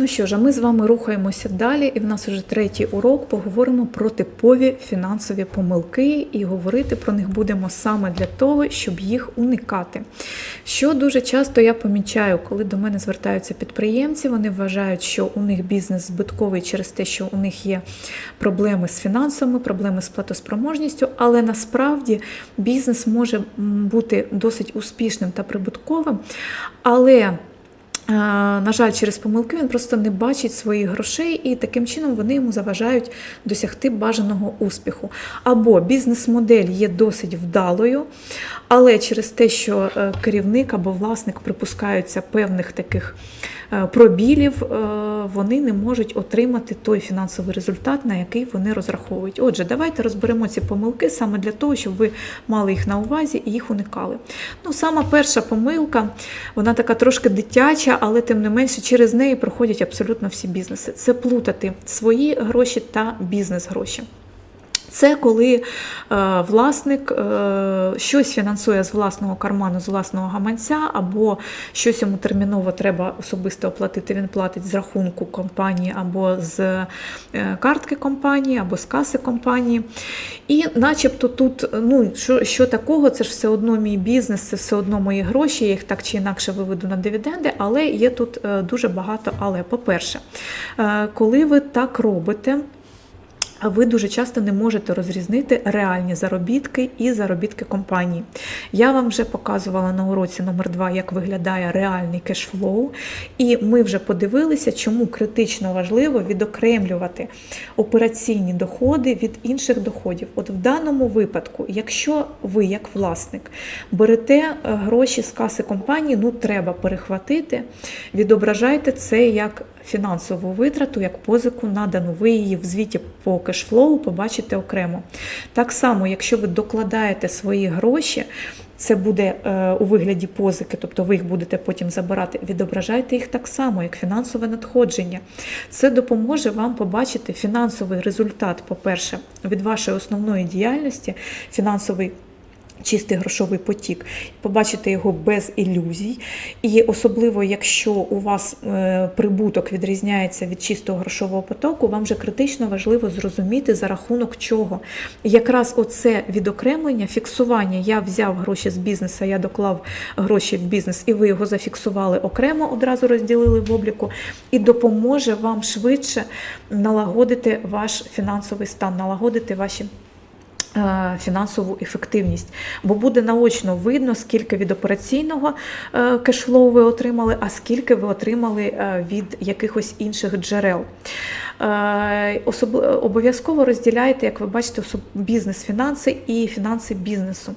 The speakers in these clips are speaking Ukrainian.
Ну що ж, а ми з вами рухаємося далі, і в нас вже третій урок. Поговоримо про типові фінансові помилки, і говорити про них будемо саме для того, щоб їх уникати. Що дуже часто я помічаю, коли до мене звертаються підприємці, вони вважають, що у них бізнес збитковий через те, що у них є проблеми з фінансами, проблеми з платоспроможністю, але насправді бізнес може бути досить успішним та прибутковим, але На жаль, через помилки він просто не бачить своїх грошей, і таким чином вони йому заважають досягти бажаного успіху. Або бізнес-модель є досить вдалою, але через те, що е, керівник або власник припускаються певних таких пробілів, е, вони не можуть отримати той фінансовий результат, на який вони розраховують. Отже, давайте розберемо ці помилки саме для того, щоб ви мали їх на увазі і їх уникали. Ну, сама перша помилка, вона така трошки дитяча, але тим не менше через неї проходять абсолютно всі бізнеси. Це плутати свої гроші та бізнес-гроші. Це коли е, власник е, щось фінансує з власного карману, з власного гаманця, або щось йому терміново треба особисто оплатити. Він платить з рахунку компанії, або з е, картки компанії, або з каси компанії. І начебто тут, ну що, що такого, це ж все одно мій бізнес, це все одно мої гроші, я їх так чи інакше виведу на дивіденди, але є тут е, дуже багато. Але, по-перше, е, коли ви так робите. Ви дуже часто не можете розрізнити реальні заробітки і заробітки компанії. Я вам вже показувала на уроці номер 2 як виглядає реальний кешфлоу, і ми вже подивилися, чому критично важливо відокремлювати операційні доходи від інших доходів. От в даному випадку, якщо ви, як власник, берете е, гроші з каси компанії, ну треба перехватити, відображайте це як фінансову витрату, як позику надану. Ви її в звіті по кешфлоу побачите окремо. Так само, якщо ви докладаєте свої гроші, це буде е, у вигляді позики, тобто ви їх будете потім забирати. Відображайте їх так само, як фінансове надходження. Це допоможе вам побачити фінансовий результат, по-перше, від вашої основної діяльності, фінансовий. Чистий грошовий потік, побачити його без ілюзій, і особливо, якщо у вас е, прибуток відрізняється від чистого грошового потоку, вам вже критично важливо зрозуміти за рахунок чого. Якраз оце відокремлення, фіксування. Я взяв гроші з бізнесу, я доклав гроші в бізнес, і ви його зафіксували окремо, одразу розділили в обліку, і допоможе вам швидше налагодити ваш фінансовий стан, налагодити ваші. Е, Фінансову ефективність, бо буде наочно видно, скільки від операційного е, кешфлоу ви отримали, а скільки ви отримали е, від якихось інших джерел. Особ- Обов'язково розділяйте, як ви бачите, бізнес-фінанси і фінанси бізнесу.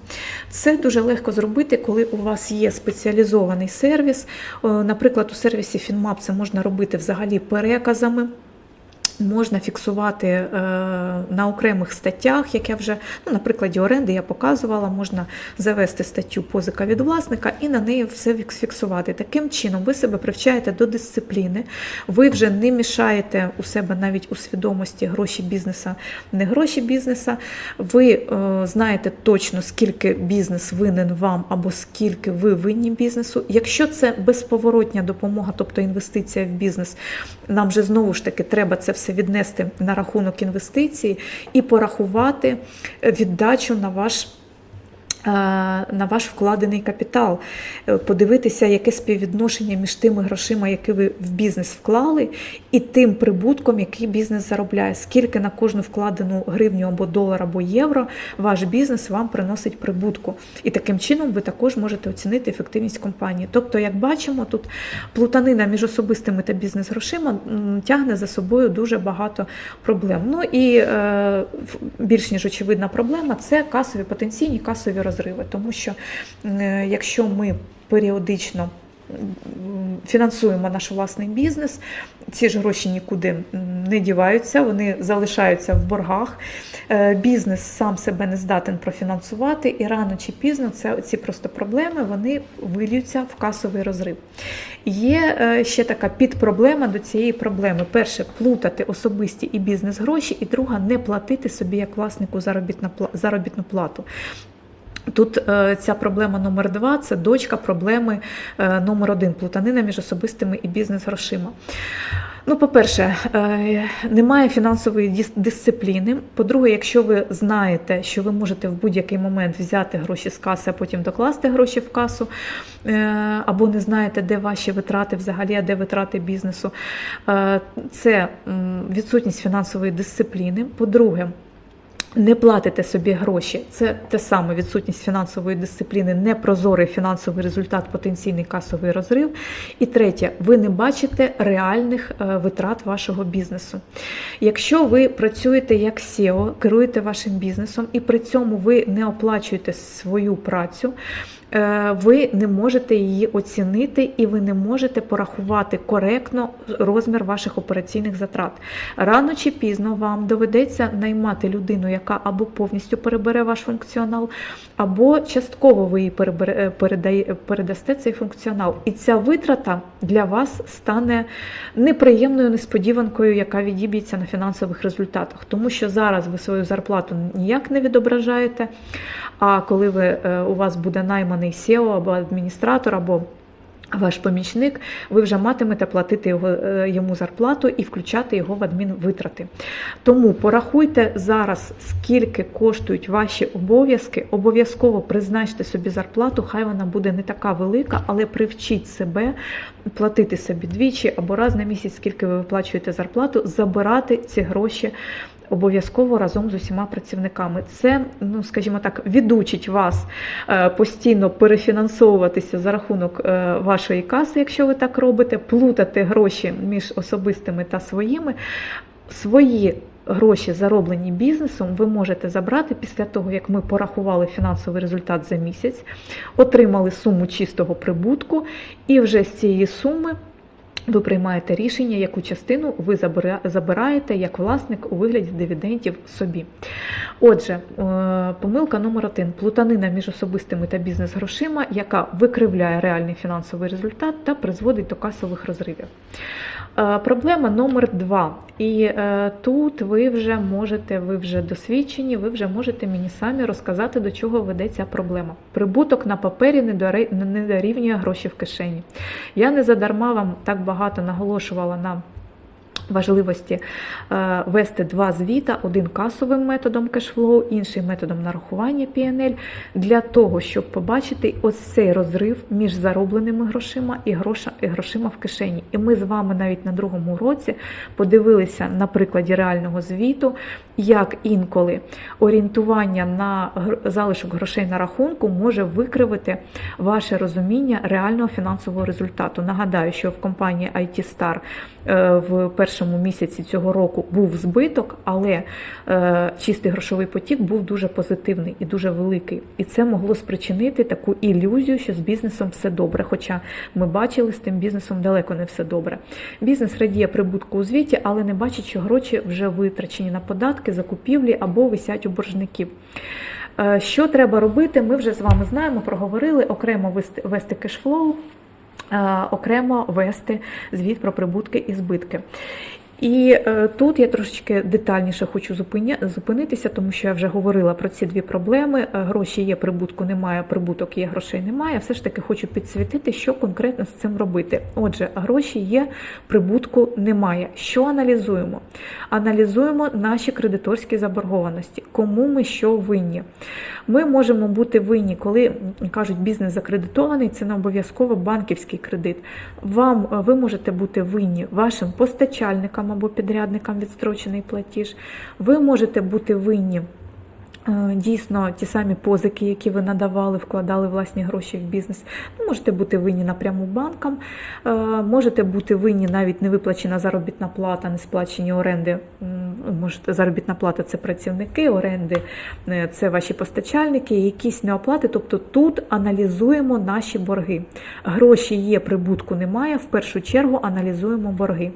Це дуже легко зробити, коли у вас є спеціалізований сервіс. Наприклад, у сервісі FinMap це можна робити взагалі переказами. Можна фіксувати е, на окремих статтях, як я вже, ну, на прикладі оренди я показувала, можна завести статтю позика від власника і на неї все фіксувати. Таким чином, ви себе привчаєте до дисципліни, ви вже не мішаєте у себе навіть у свідомості гроші бізнеса, не гроші бізнеса. Ви е, знаєте точно, скільки бізнес винен вам або скільки ви винні бізнесу. Якщо це безповоротня допомога, тобто інвестиція в бізнес, нам же знову ж таки треба це все віднести на рахунок інвестиції і порахувати віддачу на ваш. Е, На ваш вкладений капітал, Е, подивитися, яке співвідношення між тими грошима, які ви в бізнес вклали, і тим прибутком, який бізнес заробляє. Скільки на кожну вкладену гривню або долар, або євро ваш бізнес вам приносить прибутку. І таким чином ви також можете оцінити ефективність компанії. Тобто, як бачимо, тут плутанина між особистими та бізнес-грошима тягне за собою дуже багато проблем. Ну і е, більш ніж очевидна проблема це касові потенційні касові розриви, тому що е, якщо ми періодично фінансуємо наш власний бізнес, ці ж гроші нікуди не діваються, вони залишаються в боргах. Е, Бізнес сам себе не здатен профінансувати, і рано чи пізно це ці просто проблеми вони вилюються в касовий розрив. Є е, ще така підпроблема до цієї проблеми: перше плутати особисті і бізнес гроші, і друга не платити собі як власнику заробітну плату. Тут е, ця проблема номер два це дочка проблеми е, номер один плутанина між особистими і бізнес-грошима. Ну, по-перше, е, немає фінансової дис- дисципліни. По-друге, якщо ви знаєте, що ви можете в будь-який момент взяти гроші з каси, а потім докласти гроші в касу, або не знаєте, де ваші витрати взагалі, а де витрати бізнесу, це відсутність фінансової дисципліни. По-друге, не платите собі гроші. Це те саме відсутність фінансової дисципліни, непрозорий фінансовий результат, потенційний касовий розрив. І третє, ви не бачите реальних е, витрат вашого бізнесу. Якщо ви працюєте як SEO, керуєте вашим бізнесом, і при цьому ви не оплачуєте свою працю. Е, Ви не можете її оцінити і ви не можете порахувати коректно розмір ваших операційних затрат. Рано чи пізно вам доведеться наймати людину, яка або повністю перебере ваш функціонал, або частково ви перебере, е, передасте цей функціонал. І ця витрата для вас стане неприємною несподіванкою, яка відіб'ється на фінансових результатах. Тому що зараз ви свою зарплату ніяк не відображаєте. А коли ви, е, у вас буде найманий SEO або адміністратор, або ваш помічник, ви вже матимете платити його, е, йому зарплату і включати його в адмінвитрати. Тому порахуйте зараз, скільки коштують ваші обов'язки. Обов'язково призначте собі зарплату, хай вона буде не така велика, але привчіть себе платити собі двічі або раз на місяць, скільки ви виплачуєте зарплату, забирати ці гроші. Обов'язково разом з усіма працівниками. Це, ну скажімо так, відучить вас е, постійно перефінансовуватися за рахунок е, вашої каси, якщо ви так робите, плутати гроші між особистими та своїми. Свої гроші, зароблені бізнесом, ви можете забрати після того, як ми порахували фінансовий результат за місяць, отримали суму чистого прибутку, і вже з цієї суми. Ви приймаєте рішення, яку частину ви забираєте як власник у вигляді дивідендів собі. Отже, е, помилка номер один плутанина між особистими та бізнес-грошима, яка викривляє реальний фінансовий результат та призводить до касових розривів. Е, Проблема номер два. І е, тут ви вже можете, ви вже досвідчені, ви вже можете мені самі розказати, до чого веде ця проблема. Прибуток на папері не дорівнює гроші в кишені. Я не задарма вам так багато наголошувала на важливості е, вести два звіта: один касовим методом кешфлоу, інший методом нарахування PNL, для того, щоб побачити ось цей розрив між заробленими грошима і грошима в кишені. І ми з вами навіть на другому році подивилися на прикладі реального звіту, як інколи орієнтування на залишок грошей на рахунку може викривити ваше розуміння реального фінансового результату. Нагадаю, що в компанії IT Star е, в першому місяці цього року був збиток, але е, чистий грошовий потік був дуже позитивний і дуже великий. І це могло спричинити таку ілюзію, що з бізнесом все добре. Хоча ми бачили, з тим бізнесом далеко не все добре. Бізнес радіє прибутку у звіті, але не бачить, що гроші вже витрачені на податки, закупівлі або висять у боржників. Е, Що треба робити? Ми вже з вами знаємо, проговорили окремо вести, кешфлоу, окремо вести звіт про прибутки і збитки. І е, тут я трошечки детальніше хочу зупинитися, тому що я вже говорила про ці дві проблеми. Е, Гроші є, прибутку немає, прибуток є, грошей немає. Все ж таки хочу підсвітити, що конкретно з цим робити. Отже, гроші є, прибутку немає. Що аналізуємо? Аналізуємо наші кредиторські заборгованості, кому ми що винні. Ми можемо бути винні, коли кажуть, бізнес закредитований, це не обов'язково банківський кредит. Вам е, ви можете бути винні вашим постачальникам або підрядникам відстрочений платіж. Ви можете бути винні. Е, Дійсно, ті самі позики, які ви надавали, вкладали власні гроші в бізнес. Ви можете бути винні напряму банкам, е, можете бути винні навіть не виплачена заробітна плата, не сплачені оренди. Можете заробітна плата це працівники, оренди е, це ваші постачальники, якісь неоплати. Тобто тут аналізуємо наші борги. Гроші є, прибутку немає. В першу чергу аналізуємо борги.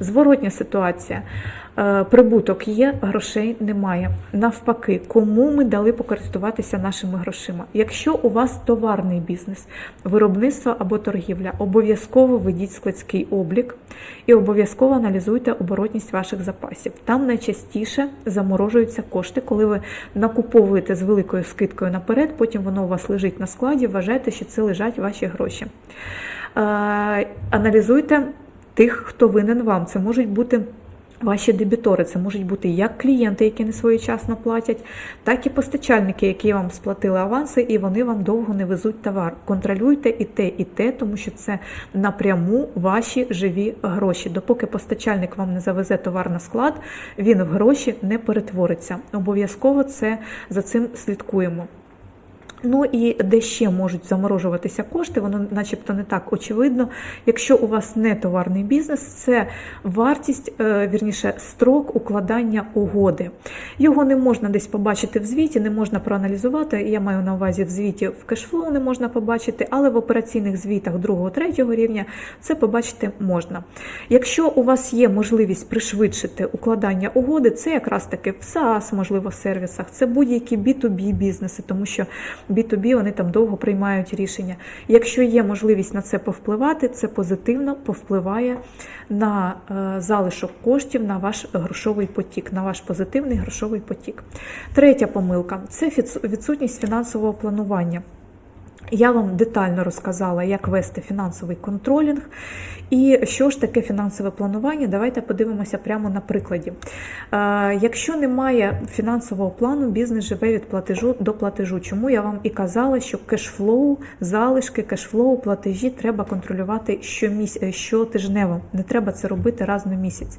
Зворотня ситуація. Е, Прибуток є, грошей немає. Навпаки, кому ми дали покористуватися нашими грошима? Якщо у вас товарний бізнес, виробництво або торгівля, обов'язково ведіть складський облік і обов'язково аналізуйте оборотність ваших запасів. Там найчастіше заморожуються кошти, коли ви накуповуєте з великою скидкою наперед, потім воно у вас лежить на складі, вважайте, що це лежать ваші гроші. Е, Аналізуйте тих, хто винен вам. Це можуть бути. Ваші дебітори це можуть бути як клієнти, які не своєчасно платять, так і постачальники, які вам сплатили аванси, і вони вам довго не везуть товар. Контролюйте і те, і те, тому що це напряму ваші живі гроші. Допоки постачальник вам не завезе товар на склад, він в гроші не перетвориться. Обов'язково це за цим слідкуємо. Ну і де ще можуть заморожуватися кошти, воно начебто не так очевидно. Якщо у вас не товарний бізнес, це вартість, е, вірніше, строк укладання угоди. Його не можна десь побачити в звіті, не можна проаналізувати. Я маю на увазі в звіті в кешфлоу не можна побачити, але в операційних звітах 2-3 рівня це побачити можна. Якщо у вас є можливість пришвидшити укладання угоди, це якраз таки в SaaS, можливо, сервісах, це будь-які B2B бізнеси, тому що B2B вони там довго приймають рішення. Якщо є можливість на це повпливати, це позитивно повпливає на е, залишок коштів, на ваш грошовий потік, на ваш позитивний грошовий потік. Третя помилка це відсутність фінансового планування. Я вам детально розказала, як вести фінансовий контролінг і що ж таке фінансове планування. Давайте подивимося прямо на прикладі. Якщо немає фінансового плану, бізнес живе від платежу до платежу. Чому я вам і казала, що кешфлоу, залишки, кешфлоу, платежі треба контролювати щоміс... щотижнево. Не треба це робити раз на місяць.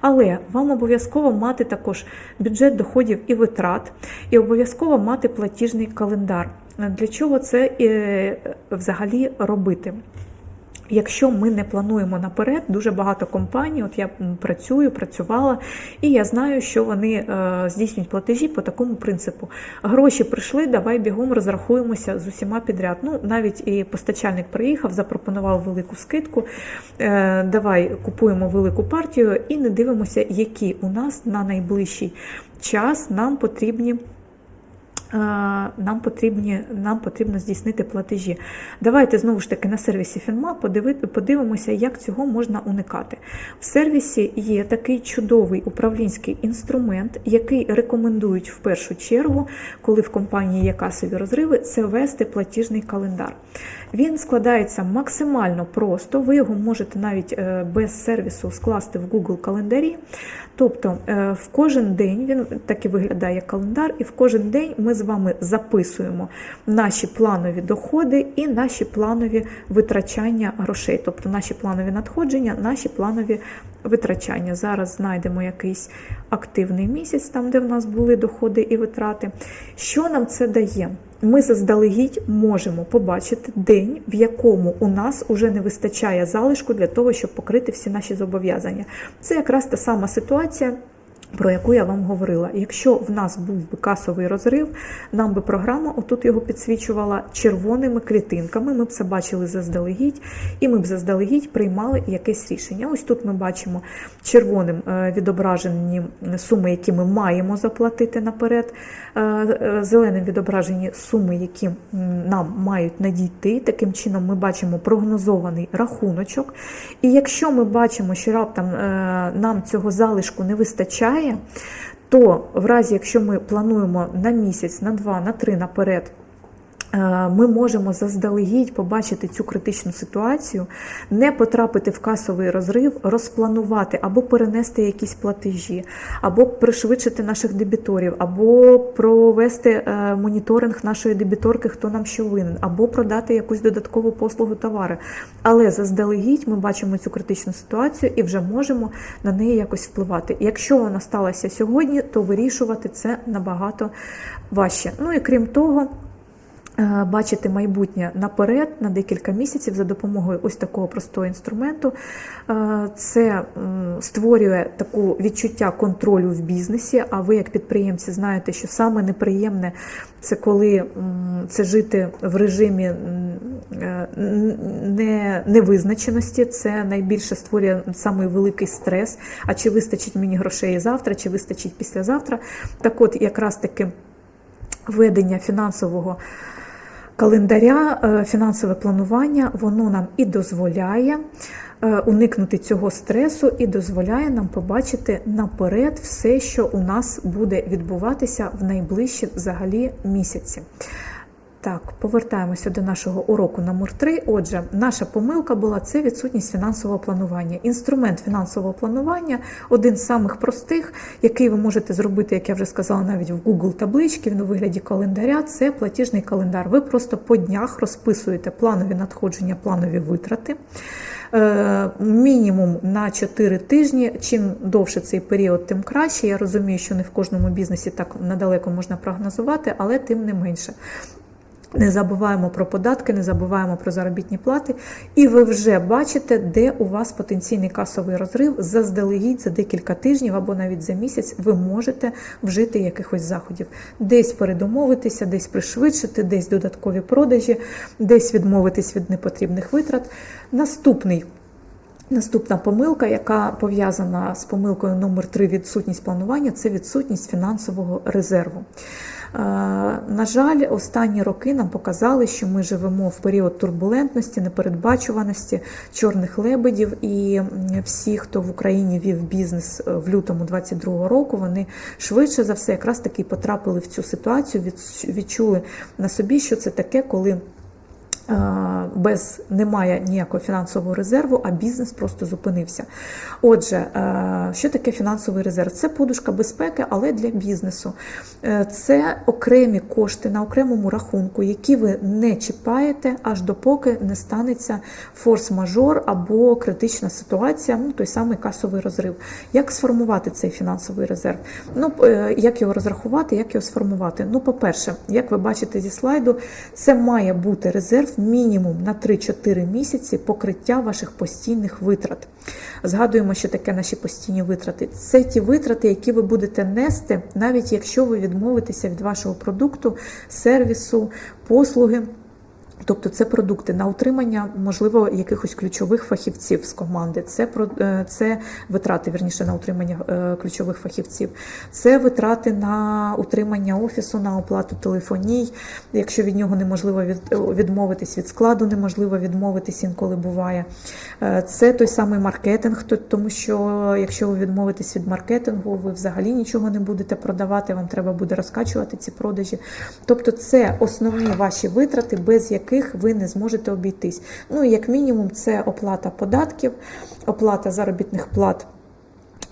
Але вам обов'язково мати також бюджет доходів і витрат, і обов'язково мати платіжний календар. Для чого це е, взагалі робити? Якщо ми не плануємо наперед, дуже багато компаній, от я працюю, працювала, і я знаю, що вони е, здійснюють платежі по такому принципу. Гроші прийшли, давай бігом розрахуємося з усіма підряд. Ну, навіть і постачальник приїхав, запропонував велику скидку. Е, давай купуємо велику партію і не дивимося, які у нас на найближчий час нам потрібні. Нам потрібні, нам потрібно здійснити платежі. Давайте знову ж таки на сервісі Фінма подивимося, як цього можна уникати. В сервісі є такий чудовий управлінський інструмент, який рекомендують в першу чергу, коли в компанії є касові розриви, це вести платіжний календар. Він складається максимально просто, ви його можете навіть е, без сервісу скласти в Google календарі. Тобто е, в кожен день він так і виглядає як календар, і в кожен день ми з вами записуємо наші планові доходи і наші планові витрачання грошей, тобто наші планові надходження, наші планові витрачання. Зараз знайдемо якийсь активний місяць, там де в нас були доходи і витрати. Що нам це дає? Ми заздалегідь можемо побачити день, в якому у нас уже не вистачає залишку для того, щоб покрити всі наші зобов'язання. Це якраз та сама ситуація про яку я вам говорила. Якщо в нас був би касовий розрив, нам би програма отут його підсвічувала червоними клітинками. Ми б це бачили заздалегідь, і ми б заздалегідь приймали якесь рішення. Ось тут ми бачимо червоним е, відображені суми, які ми маємо заплатити наперед. Е, е, зеленим відображені суми, які нам мають надійти. Таким чином, ми бачимо прогнозований рахуночок. І якщо ми бачимо, що раптом нам цього залишку не вистачає, вистачає, то в разі, якщо ми плануємо на місяць, на два, на три наперед ми можемо заздалегідь побачити цю критичну ситуацію, не потрапити в касовий розрив, розпланувати або перенести якісь платежі, або пришвидшити наших дебіторів, або провести е, моніторинг нашої дебіторки, хто нам що винен, або продати якусь додаткову послугу товари. Але заздалегідь ми бачимо цю критичну ситуацію і вже можемо на неї якось впливати. Якщо вона сталася сьогодні, то вирішувати це набагато важче. Ну і крім того. Е, бачити майбутнє наперед на декілька місяців за допомогою ось такого простого інструменту. Е, це створює таку відчуття контролю в бізнесі. А ви, як підприємці, знаєте, що саме неприємне це коли це жити в режимі е, невизначеності. Це найбільше створює самий великий стрес. А чи вистачить мені грошей завтра, чи вистачить післязавтра? Так от, якраз таки ведення фінансового календаря е, фінансове планування воно нам і дозволяє е, уникнути цього стресу, і дозволяє нам побачити наперед все, що у нас буде відбуватися в найближчі взагалі місяці. Так, повертаємося до нашого уроку номер 3 Отже, наша помилка була це відсутність фінансового планування. Інструмент фінансового планування один з самих простих, який ви можете зробити, як я вже сказала, навіть в Google таблички, у вигляді календаря. Це платіжний календар. Ви просто по днях розписуєте планові надходження, планові витрати. Е, Мінімум на 4 тижні. Чим довше цей період, тим краще. Я розумію, що не в кожному бізнесі так надалеко можна прогнозувати, але тим не менше. Не забуваємо про податки, не забуваємо про заробітні плати, і ви вже бачите, де у вас потенційний касовий розрив заздалегідь за декілька тижнів або навіть за місяць ви можете вжити якихось заходів, десь передомовитися, десь пришвидшити, десь додаткові продажі, десь відмовитись від непотрібних витрат. Наступний. Наступна помилка, яка пов'язана з помилкою номер 3 відсутність планування, це відсутність фінансового резерву. На жаль, останні роки нам показали, що ми живемо в період турбулентності, непередбачуваності, чорних лебедів, і всі, хто в Україні вів бізнес е, в лютому 22-го року, вони швидше за все якраз таки потрапили в цю ситуацію, від- відчули на собі, що це таке, коли. Е, Без немає ніякого фінансового резерву, а бізнес просто зупинився. Отже, е, що таке фінансовий резерв? Це подушка безпеки, але для бізнесу. Е, Це окремі кошти на окремому рахунку, які ви не чіпаєте, аж допоки не станеться форс-мажор або критична ситуація, ну той самий касовий розрив. Як сформувати цей фінансовий резерв? Ну, як його розрахувати, як його сформувати? Ну, по-перше, як ви бачите зі слайду, це має бути резерв мінімум на 3-4 місяці покриття ваших постійних витрат. Згадуємо, що таке наші постійні витрати. Це ті витрати, які ви будете нести, навіть якщо ви відмовитеся від вашого продукту, сервісу, послуги. Тобто це продукти на утримання, можливо, якихось ключових фахівців з команди. Це е, це витрати, вірніше на утримання е, ключових фахівців. Це витрати на утримання офісу, на оплату телефоній. Якщо від нього неможливо відмовитись від складу, неможливо відмовитись інколи буває. Е, Це той самий маркетинг, тому що якщо ви відмовитесь від маркетингу, ви взагалі нічого не будете продавати. Вам треба буде розкачувати ці продажі. Тобто, це основні ваші витрати, без яких ви не зможете обійтись. Ну як мінімум, це оплата податків, оплата заробітних плат.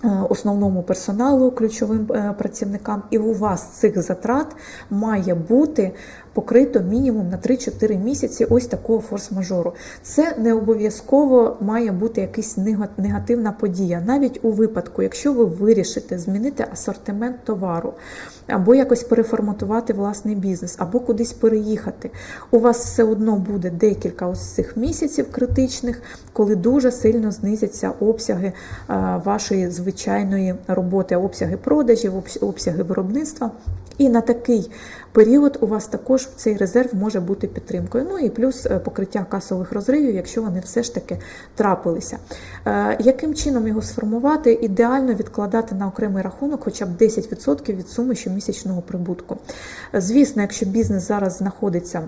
е, Основному персоналу, ключовим е, працівникам, і у вас цих затрат має бути покрито мінімум на 3-4 місяці ось такого форс-мажору. Це не обов'язково має бути якась негативна подія. Навіть у випадку, якщо ви вирішите змінити асортимент товару, або якось переформатувати власний бізнес, або кудись переїхати, у вас все одно буде декілька ось цих місяців критичних, коли дуже сильно знизяться обсяги вашої звичайної роботи, обсяги продажів, обс- обсяги виробництва. І на такий період у вас також цей резерв може бути підтримкою. Ну і плюс е, покриття касових розривів, якщо вони все ж таки трапилися. Е, Яким чином його сформувати? Ідеально відкладати на окремий рахунок хоча б 10% від суми щомісячного прибутку. Звісно, якщо бізнес зараз знаходиться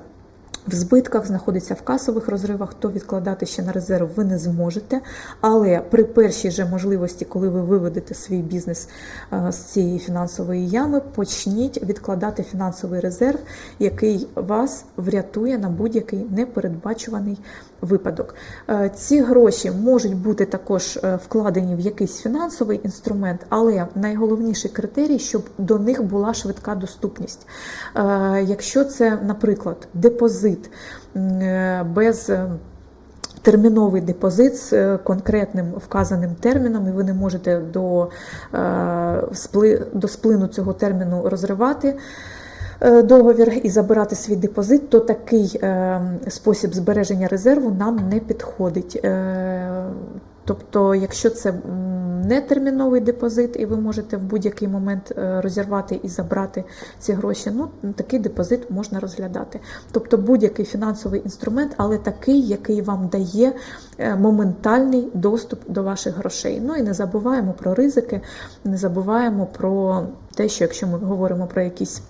в збитках, знаходиться в касових розривах, то відкладати ще на резерв ви не зможете. Але при першій же можливості, коли ви виведете свій бізнес е, з цієї фінансової ями, почніть відкладати фінансовий резерв, який вас врятує на будь-який непередбачуваний випадок. Е, Ці гроші можуть бути також е, вкладені в якийсь фінансовий інструмент, але найголовніший критерій, щоб до них була швидка доступність. Е, Якщо це, наприклад, депозит без терміновий депозит з конкретним вказаним терміном, і ви не можете до, до сплину цього терміну розривати договір і забирати свій депозит, то такий е, спосіб збереження резерву нам не підходить. Е, Тобто, якщо це нетерміновий депозит, і ви можете в будь-який момент е, розірвати і забрати ці гроші, ну такий депозит можна розглядати. Тобто будь-який фінансовий інструмент, але такий, який вам дає е, моментальний доступ до ваших грошей. Ну і не забуваємо про ризики, не забуваємо про те, що якщо ми говоримо про якісь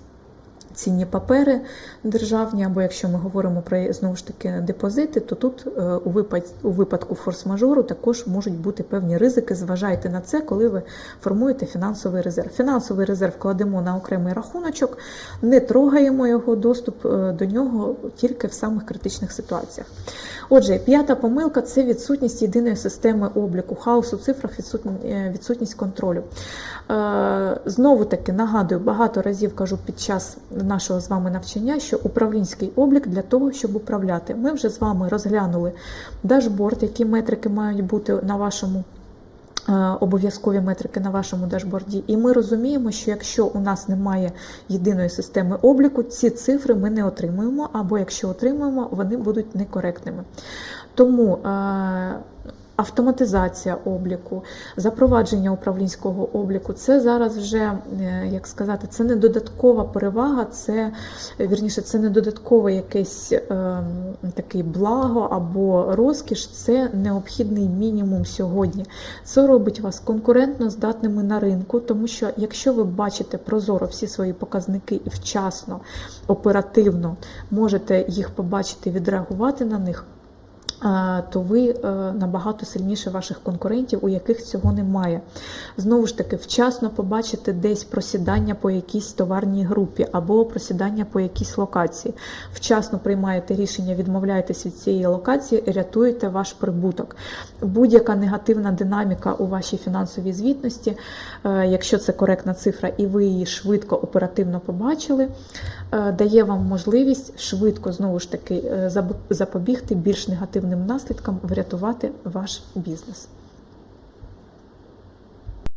цінні папери державні, або якщо ми говоримо про знову ж таки депозити, то тут е, у випад- у випадку форс-мажору також можуть бути певні ризики. Зважайте на це, коли ви формуєте фінансовий резерв. Фінансовий резерв кладемо на окремий рахуночок, не трогаємо його доступ е, до нього тільки в самих критичних ситуаціях. Отже, п'ята помилка це відсутність єдиної системи обліку, хаос у цифрах, е, відсутність контролю. Е, Знову таки нагадую, багато разів кажу під час нашого з вами навчання, що управлінський облік для того, щоб управляти. Ми вже з вами розглянули дашборд, які метрики мають бути на вашому. Е, Обов'язкові метрики на вашому дашборді, і ми розуміємо, що якщо у нас немає єдиної системи обліку, ці цифри ми не отримуємо, або якщо отримуємо, вони будуть некоректними. Тому е, автоматизація обліку, запровадження управлінського обліку це зараз вже, е, як сказати, це не додаткова перевага, це вірніше, це не додаткове якесь е, такий благо або розкіш, це необхідний мінімум сьогодні. Це робить вас конкурентно здатними на ринку, тому що якщо ви бачите прозоро всі свої показники і вчасно, оперативно можете їх побачити, відреагувати на них. То ви е, набагато сильніше ваших конкурентів, у яких цього немає. Знову ж таки, вчасно побачити десь просідання по якійсь товарній групі або просідання по якійсь локації. Вчасно приймаєте рішення, відмовляєтесь від цієї локації, рятуєте ваш прибуток. Будь-яка негативна динаміка у вашій фінансовій звітності, е, якщо це коректна цифра, і ви її швидко оперативно побачили, е, дає вам можливість швидко знову ж таки запобігти більш негативним наслідкам, врятувати ваш бізнес.